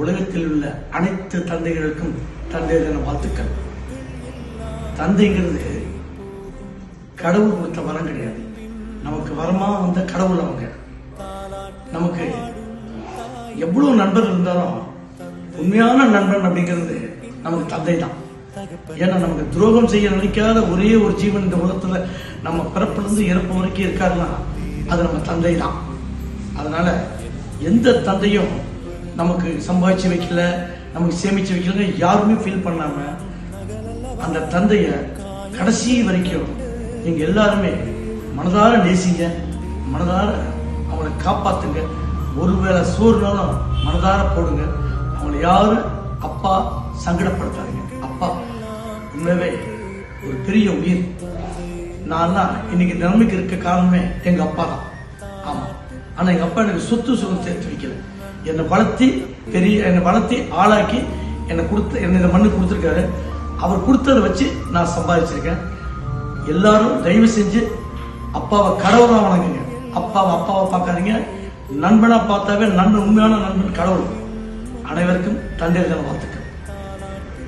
உலகத்தில் உள்ள அனைத்து தந்தைகளுக்கும் தந்தை தின வாழ்த்துக்கள். தந்தைங்கிறது கடவுள் கொடுத்த வரம் கிடையாது. நமக்கு வரமா வந்த கடவுள் அவங்க. நமக்கு எவ்வளவு நண்பர்கள் இருந்தாலும் உண்மையான நண்பன் அப்படிங்கிறது நமக்கு தந்தை தான் ஏன்னா நமக்கு துரோகம் செய்ய நினைக்காத ஒரே ஒரு ஜீவன் இந்த உலகத்துல நம்ம பிறப்பிலிருந்து இறப்பு வரைக்கும் இருக்காருன்னா அது நம்ம தந்தை தான் அதனால எந்த தந்தையும் நமக்கு சம்பாதிச்சு வைக்கல நமக்கு சேமிச்சு வைக்கலங்க யாருமே ஃபீல் பண்ணாம அந்த தந்தைய கடைசி வரைக்கும் நீங்க எல்லாருமே மனதார நேசிங்க மனதார அவனை காப்பாத்துங்க. ஒருவேளை சோறுனாலும் மனதார போடுங்க. அவனை யாரும் அப்பா சங்கடப்படுத்தாதீங்க. அப்பா உண்மையவே ஒரு பெரிய உயிர். நான் இன்னைக்கு நிலைமைக்கு இருக்க காரணமே எங்க அப்பா தான். ஆமா. ஆனா எங்க அப்பா எனக்கு சொத்து சுகம் சேர்த்து வைக்கல. என்னை வளர்த்தி பெரிய என்னை வளர்த்தி ஆளாக்கி என்னை கொடுத்து என்ன இந்த மண்ணு கொடுத்துருக்காரு. அவர் கொடுத்ததை வச்சு நான் சம்பாதிச்சிருக்கேன். எல்லாரும் தயவு செஞ்சு அப்பாவை கடவுளா வணங்குங்க. அப்பாவை அப்பாவை பார்க்காதீங்க. நண்பனா பார்த்தாவே நண்பன் உண்மையான நண்பன் கடவுள். அனைவருக்கும் தந்தை தின வாழ்த்துக்கள்.